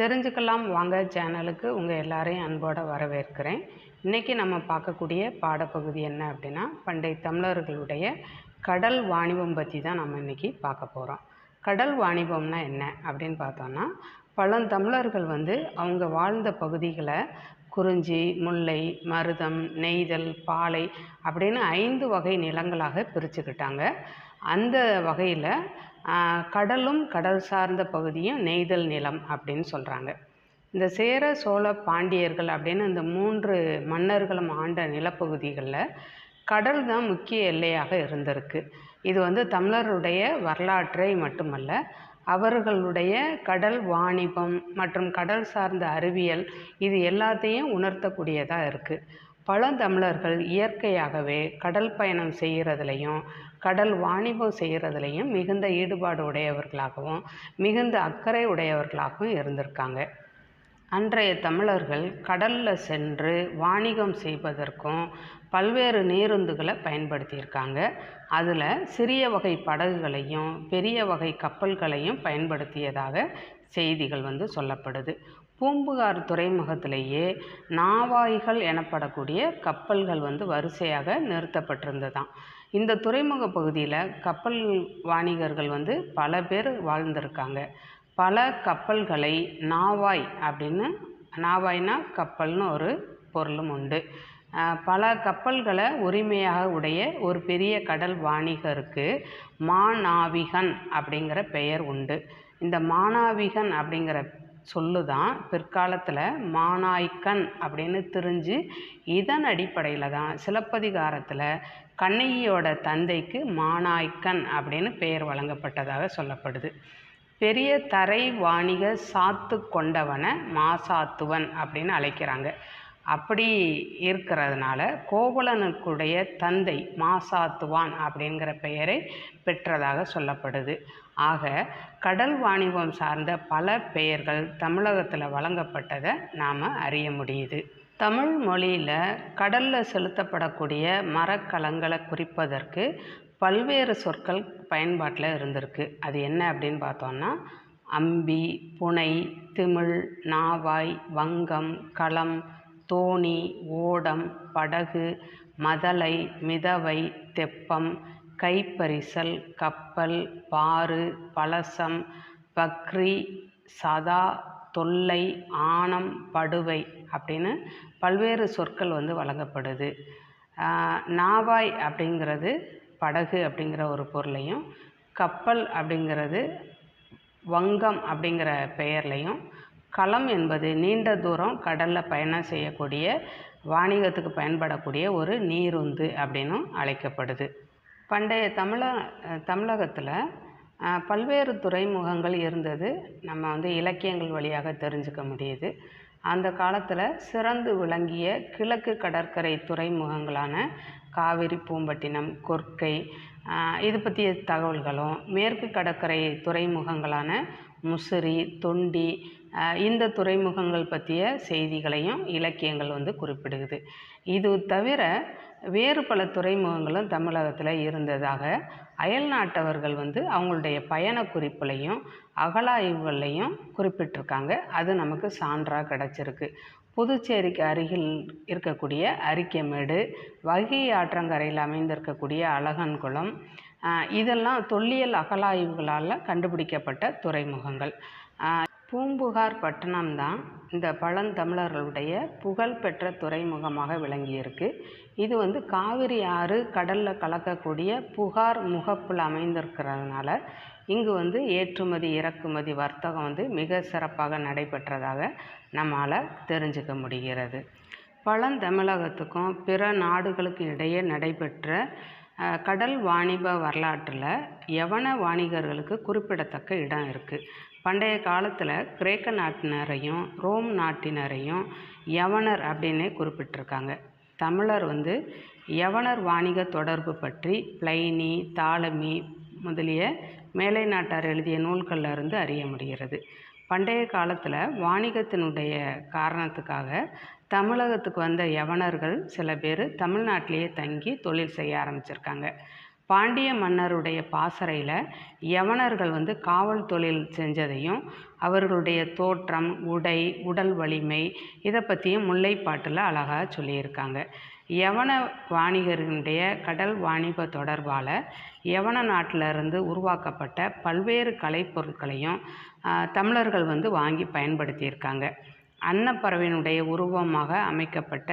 தெரிஞ்சுக்கலாம். வாங்க சேனலுக்கு உங்கள் எல்லாரையும் அன்போடு வரவேற்கிறேன். இன்றைக்கி நம்ம பார்க்கக்கூடிய பாடப்பகுதி என்ன அப்படின்னா பண்டைய தமிழர்களுடைய கடல் வாணிபம் பற்றி தான் நம்ம இன்றைக்கி பார்க்க போகிறோம் கடல் வாணிபம்னா என்ன அப்படின்னு பார்த்தோன்னா பழந்தமிழர்கள் வந்து அவங்க வாழ்ந்த பகுதிகளை குறிஞ்சி முல்லை மருதம் நெய்தல் பாலை அப்படின்னு ஐந்து வகை நிலங்களாக பிரிச்சுக்கிட்டாங்க. அந்த வகையில் கடலும் கடல் சார்ந்த பகுதியும் நெய்தல் நிலம் அப்படின்னு சொல்கிறாங்க இந்த சேர சோழ பாண்டியர்கள் அப்படின்னு இந்த மூன்று மன்னர்களும் ஆண்ட நிலப்பகுதிகளில் கடல் தான் முக்கிய எல்லையாக இருந்திருக்கு. இது வந்து தமிழருடைய வரலாற்றை மட்டுமல்ல அவர்களுடைய கடல் வாணிபம் மற்றும் கடல் சார்ந்த அறிவியல் இது எல்லாத்தையும் உணர்த்தக்கூடியதாக இருக்குது பழந்தமிழர்கள் இயற்கையாகவே கடல் பயணம் செய்கிறதுலையும் கடல் வாணிபம் செய்கிறதுலையும் மிகுந்த ஈடுபாடு உடையவர்களாகவும் மிகுந்த அக்கறை உடையவர்களாகவும் இருந்திருக்காங்க. அன்றைய தமிழர்கள் கடலில் சென்று வாணிகம் செய்வதற்கும் பல்வேறு நீருந்துகளை பயன்படுத்தியிருக்காங்க. அதில் சிறிய வகை படகுகளையும் பெரிய வகை கப்பல்களையும் பயன்படுத்தியதாக செய்திகள் வந்து சொல்லப்படுது. பூம்புகார் துறைமுகத்திலேயே நாவாய்கள் எனப்படக்கூடிய கப்பல்கள் வந்து வரிசையாக நிறுத்தப்பட்டிருந்ததாம். இந்த துறைமுக பகுதியில் கப்பல் வாணிகர்கள் வந்து பல பேர் வாழ்ந்திருக்காங்க. பல கப்பல்களை நாவாய் அப்படின்னு நாவாய்னா கப்பல்னு ஒரு பொருளும் உண்டு. பல கப்பல்களை உரிமையாக உடைய ஒரு பெரிய கடல் வாணிகருக்கு மாநாவிகன் அப்படிங்கிற பெயர் உண்டு. இந்த மானாவிகன் அப்படிங்கிற சொல்லு தான் பிற்காலத்தில் மானாய்க்கன் அப்படின்னு தெரிஞ்சு இதன் அடிப்படையில் தான் சிலப்பதிகாரத்தில் கண்ணகியோட தந்தைக்கு மானாய்க்கன் அப்படின்னு பெயர் வழங்கப்பட்டதாக சொல்லப்படுது. பெரிய தரை வாணிக சாத்து கொண்டவனை மாசாத்துவன் அப்படின்னு அழைக்கிறாங்க. அப்படி இருக்கிறதுனால கோவலனுக்குடைய தந்தை மாசாத்துவான் அப்படிங்கிற பெயரை பெற்றதாக சொல்லப்படுது. ஆக கடல் வாணிபம் சார்ந்த பல பெயர்கள் தமிழகத்தில் வழங்கப்பட்டதை நாம் அறிய முடியுது. தமிழ் மொழியில் கடலில் செலுத்தப்படக்கூடிய மரக்கலங்களை குறிப்பதற்கு பல்வேறு சொற்கள் பயன்பாட்டில் இருந்திருக்கு. அது என்ன அப்படின்னு பார்த்தோன்னா அம்பி புனை திமிழ் நாவாய் வங்கம் களம் தோணி ஓடம் படகு மதலை மிதவை தெப்பம் கைப்பரிசல் கப்பல் பாறு பலசம் பக்ரி சதா தொல்லை ஆணம் படுவை அப்படின்னு பல்வேறு சொற்கள் வந்து வழங்கப்படுது. நாவாய் அப்படிங்கிறது படகு அப்படிங்கிற ஒரு பொருளையும் கப்பல் அப்படிங்கிறது வங்கம் அப்படிங்கிற பெயர்லையும் களம் என்பது நீண்ட தூரம் கடலில் பயணம் செய்யக்கூடிய வாணிகத்துக்கு பயன்படக்கூடிய ஒரு நீருந்து அப்படின்னும் அழைக்கப்படுது. பண்டைய தமிழ தமிழகத்தில் பல்வேறு துறைமுகங்கள் இருந்தது. நம்ம வந்து இலக்கியங்கள் வழியாக தெரிஞ்சுக்க முடியுது. அந்த காலத்தில் சிறந்து விளங்கிய கிழக்கு கடற்கரை துறைமுகங்களான காவிரி பூம்பட்டினம் கொர்க்கை இது பற்றிய தகவல்களும் மேற்கு கடற்கரை துறைமுகங்களான முசிறி தொண்டி இந்த துறைமுகங்கள் பற்றிய செய்திகளையும் இலக்கியங்கள் வந்து குறிப்பிடுது இது தவிர வேறு பல துறைமுகங்களும் தமிழகத்தில் இருந்ததாக அயல் நாட்டவர்கள் வந்து அவங்களுடைய பயண குறிப்புலையும் அகலாய்வுகள்லையும் குறிப்பிட்டிருக்காங்க. அது நமக்கு சான்றாக கிடச்சிருக்கு. புதுச்சேரிக்கு அருகில் இருக்கக்கூடிய அரிக்கமேடு வகை ஆற்றங்கரையில் அமைந்திருக்கக்கூடிய அழகன்குளம் இதெல்லாம் தொல்லியல் அகலாய்வுகளால் கண்டுபிடிக்கப்பட்ட துறைமுகங்கள். பூம்புகார் பட்டணம் தான் இந்த பழந்தமிழர்களுடைய புகழ்பெற்ற துறைமுகமாக விளங்கியிருக்கு. இது வந்து காவிரி ஆறு கடலில் கலக்கக்கூடிய புகார் முகப்பில் அமைந்திருக்கிறதுனால இங்கு வந்து ஏற்றுமதி இறக்குமதி வர்த்தகம் வந்து மிக சிறப்பாக நடைபெற்றதாக நம்மால் தெரிஞ்சுக்க முடிகிறது. பழந்தமிழகத்துக்கும் பிற நாடுகளுக்கு இடையே நடைபெற்ற கடல் வாணிப வரலாற்றில் யவன வாணிகர்களுக்கு குறிப்பிடத்தக்க இடம் இருக்குது பண்டைய காலத்தில் கிரேக்க நாட்டினரையும் ரோம் நாட்டினரையும் யவனர் அப்படின்னே குறிப்பிட்டிருக்காங்க. தமிழர் வந்து யவனர் வாணிக தொடர்பு பற்றி பிளைனி தாளமி முதலிய மேலை நாட்டார் எழுதிய நூல்களில் இருந்து அறிய முடிகிறது. பண்டைய காலத்தில் வாணிகத்தினுடைய காரணத்துக்காக தமிழகத்துக்கு வந்த யவனர்கள் சில பேர் தமிழ்நாட்டிலேயே தங்கி தொழில் செய்ய ஆரம்பிச்சிருக்காங்க. பாண்டிய மன்னருடைய பாசறையில் யவனர்கள் வந்து காவல் தொழில் செஞ்சதையும் அவர்களுடைய தோற்றம் உடை உடல் வலிமை இதை பற்றியும் முல்லைப்பாட்டில் அழகாக சொல்லியிருக்காங்க. யவன வாணிகர்களுடைய கடல் வாணிப தொடர்பால் யவன நாட்டிலிருந்து உருவாக்கப்பட்ட பல்வேறு கலைப்பொருட்களையும் தமிழர்கள் வந்து வாங்கி பயன்படுத்தியிருக்காங்க. அன்னப்பறவையினுடைய உருவமாக அமைக்கப்பட்ட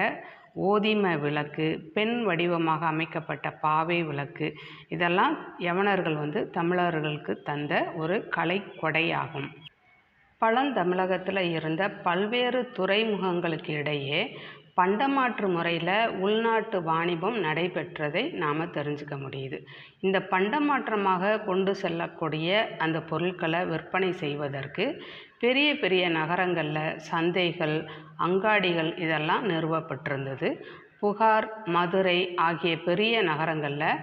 ஓதிம விளக்கு பெண் வடிவமாக அமைக்கப்பட்ட பாவை விளக்கு இதெல்லாம் யவனர்கள் வந்து தமிழர்களுக்கு தந்த ஒரு கலை கொடையாகும் பழந்தமிழகத்தில் இருந்த பல்வேறு துறைமுகங்களுக்கு இடையே பண்டமாற்று முறையில் உள்நாட்டு வாணிபம் நடைபெற்றதை நாம் தெரிஞ்சுக்க முடியுது. இந்த பண்டமாற்றமாக கொண்டு செல்லக்கூடிய அந்த பொருட்களை விற்பனை செய்வதற்கு பெரிய பெரிய நகரங்களில் சந்தைகள் அங்காடிகள் இதெல்லாம் நிறுவப்பட்டிருந்தது. புகார் மதுரை ஆகிய பெரிய நகரங்களில்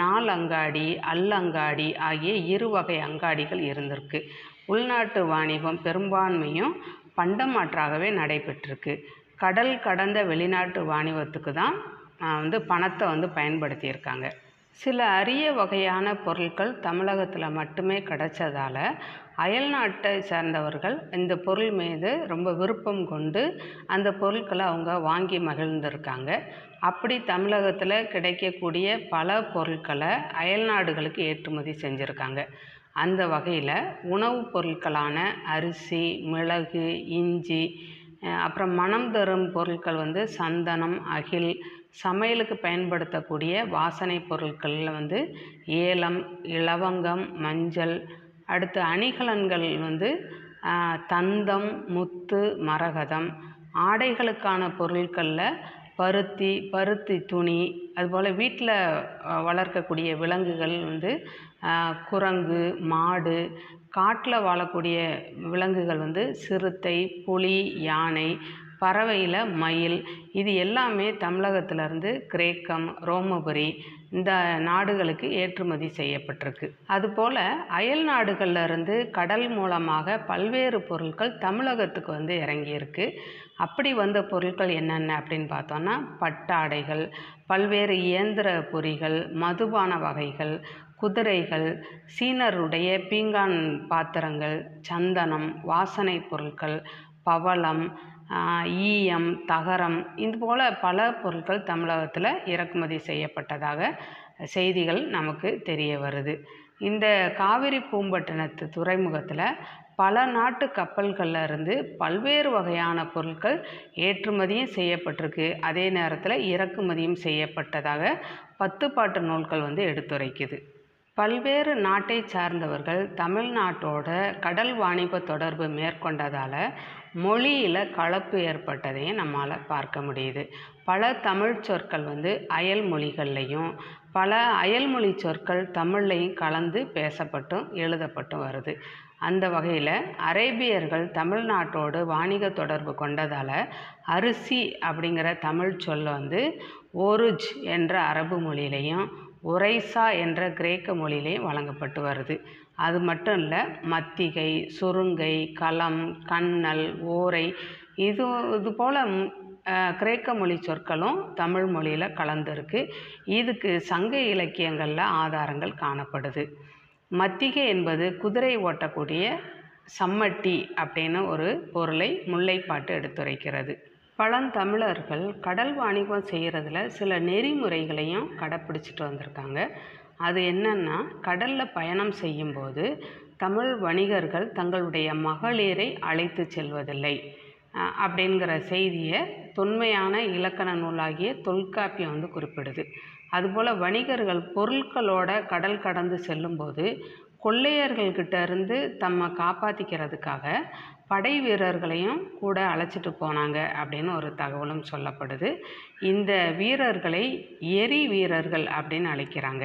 நாலங்காடி அல்லங்காடி ஆகிய இரு வகை அங்காடிகள் இருந்திருக்கு. உள்நாட்டு வாணிபம் பெரும்பான்மையும் பண்டமாற்றாகவே நடைபெற்றிருக்கு. கடல் கடந்த வெளிநாட்டு வாணிபத்துக்கு தான் வந்து பணத்தை வந்து பயன்படுத்தியிருக்காங்க. சில அரிய வகையான பொருட்கள் தமிழகத்தில் மட்டுமே கிடைச்சதால் அயல் நாட்டை சேர்ந்தவர்கள் இந்த பொருள் மீது ரொம்ப விருப்பம் கொண்டு அந்த பொருட்களை அவங்க வாங்கி மகிழ்ந்திருக்காங்க. அப்படி தமிழகத்தில் கிடைக்கக்கூடிய பல பொருட்களை அயல் நாடுகளுக்கு ஏற்றுமதி செஞ்சுருக்காங்க. அந்த வகையில் உணவுப் பொருட்களான அரிசி மிளகு இஞ்சி அப்புறம் மனம் தரும் பொருட்கள் வந்து சந்தனம் அகில் சமையலுக்கு பயன்படுத்தக்கூடிய வாசனை பொருட்களில் வந்து ஏலம் இலவங்கம் மஞ்சள் அடுத்து அணிகலன்கள் வந்து தந்தம் முத்து மரகதம் ஆடைகளுக்கான பொருட்களில் பருத்தி பருத்தி துணி அதுபோல் வீட்டில் வளர்க்கக்கூடிய விலங்குகள் வந்து குரங்கு மாடு காட்டில் வாழக்கூடிய விலங்குகள் வந்து சிறுத்தை புலி யானை பறவையில் மயில் இது எல்லாமே தமிழகத்திலேருந்து கிரேக்கம் ரோமபுரி இந்த நாடுகளுக்கு ஏற்றுமதி செய்யப்பட்டிருக்கு. அதுபோல் அயல் நாடுகள்லேருந்து கடல் மூலமாக பல்வேறு பொருட்கள் தமிழகத்துக்கு வந்து இறங்கியிருக்கு. அப்படி வந்த பொருட்கள் என்னென்ன அப்படின்னு பார்த்தோன்னா பட்டாடைகள் பல்வேறு இயந்திர பொறிகள் மதுபான வகைகள் குதிரைகள் சீனருடைய பீங்கான் பாத்திரங்கள் சந்தனம் வாசனை பொருட்கள் பவளம் ஈயம் தகரம் இது போல் பல பொருட்கள் தமிழகத்தில் இறக்குமதி செய்யப்பட்டதாக செய்திகள் நமக்கு தெரிய வருது. இந்த காவிரி பூம்பட்டினத்து துறைமுகத்தில் பல நாட்டு கப்பல்களில் இருந்து பல்வேறு வகையான பொருட்கள் ஏற்றுமதியும் செய்யப்பட்டிருக்கு. அதே நேரத்தில் இறக்குமதியும் செய்யப்பட்டதாக பத்து பாட்டு நூல்கள் வந்து எடுத்துரைக்குது. பல்வேறு நாட்டை சார்ந்தவர்கள் தமிழ்நாட்டோட கடல் வாணிப தொடர்பு மேற்கொண்டதால் மொழியில் கலப்பு ஏற்பட்டதையும் நம்மால் பார்க்க முடியுது. பல தமிழ் சொற்கள் வந்து அயல் மொழிகள்லையும் பல அயல்மொழி சொற்கள் தமிழ்லையும் கலந்து பேசப்பட்டும் எழுதப்பட்டும் வருது. அந்த வகையில் அரேபியர்கள் தமிழ்நாட்டோடு வாணிக தொடர்பு கொண்டதால் அரிசி அப்படிங்கிற தமிழ் சொல் வந்து ஓருஜ் என்ற அரபு மொழியிலையும் ஒரைசா என்ற கிரேக்க மொழியிலே வழங்கப்பட்டு வருது. அது மட்டும் இல்லை மத்திகை சுருங்கை களம் கண்ணல் ஓரை இது இது போல் கிரேக்க மொழி சொற்களும் தமிழ் மொழியில் கலந்துருக்கு. இதுக்கு சங்க இலக்கியங்களில் ஆதாரங்கள் காணப்படுது. மத்திகை என்பது குதிரை ஓட்டக்கூடிய சம்மட்டி அப்படின்னு ஒரு பொருளை முல்லைப்பாட்டு எடுத்துரைக்கிறது. பழந்தமிழர்கள் கடல் வாணிகம் செய்கிறதுல சில நெறிமுறைகளையும் கடைப்பிடிச்சிட்டு வந்திருக்காங்க. அது என்னன்னா கடலில் பயணம் செய்யும்போது தமிழ் வணிகர்கள் தங்களுடைய மகளிரை அழைத்து செல்வதில்லை. அப்படிங்கிற செய்தியை தொன்மையான இலக்கண நூலாகிய தொல்காப்பியம் வந்து குறிப்பிடுது. அதுபோல் வணிகர்கள் பொருட்களோட கடல் கடந்து செல்லும்போது கொள்ளையர்கள்கிட்ட இருந்து தம்மை காப்பாற்றிக்கிறதுக்காக படை வீரர்களையும் கூட அழைச்சிட்டு போனாங்க அப்படின்னு ஒரு தகவலும் சொல்லப்படுது. இந்த வீரர்களை எரி வீரர்கள் அப்படின்னு அழைக்கிறாங்க.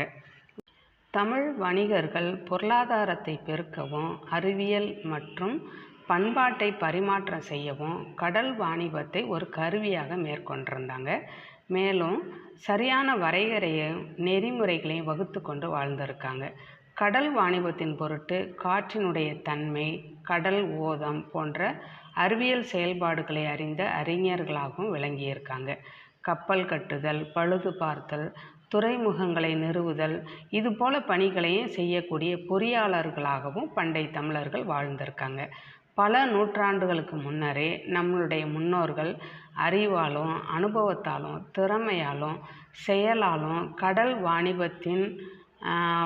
தமிழ் வணிகர்கள் பொருளாதாரத்தை பெருக்கவும் அறிவியல் மற்றும் பண்பாட்டை பரிமாற்றம் செய்யவும் கடல் வாணிபத்தை ஒரு கருவியாக மேற்கொண்டிருந்தாங்க. மேலும் சரியான வரையறையும் நெறிமுறைகளையும் வகுத்து கொண்டு வாழ்ந்திருக்காங்க. கடல் வாணிபத்தின் பொருட்டு காற்றினுடைய தன்மை கடல் ஓதம் போன்ற அறிவியல் செயல்பாடுகளை அறிந்த அறிஞர்களாகவும் விளங்கியிருக்காங்க. கப்பல் கட்டுதல் பழுது பார்த்தல் துறைமுகங்களை நிறுவுதல் இதுபோல பணிகளையும் செய்யக்கூடிய பொறியாளர்களாகவும் பண்டை தமிழர்கள் வாழ்ந்திருக்காங்க. பல நூற்றாண்டுகளுக்கு முன்னரே நம்மளுடைய முன்னோர்கள் அறிவாலும் அனுபவத்தாலும் திறமையாலும் செயலாலும் கடல் வாணிபத்தின்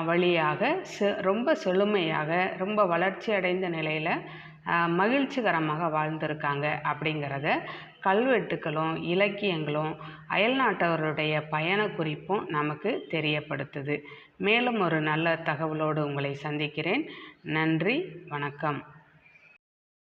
வழியாக செ ரொம்ப செழுமையாக ரொம்ப வளர்ச்சி அடைந்த நிலையில் மகிழ்ச்சிகரமாக வாழ்ந்திருக்காங்க அப்படிங்கிறத கல்வெட்டுக்களும் இலக்கியங்களும் அயல்நாட்டவருடைய பயண குறிப்பும் நமக்கு தெரியப்படுத்துது. மேலும் ஒரு நல்ல தகவலோடு உங்களை சந்திக்கிறேன். நன்றி வணக்கம்.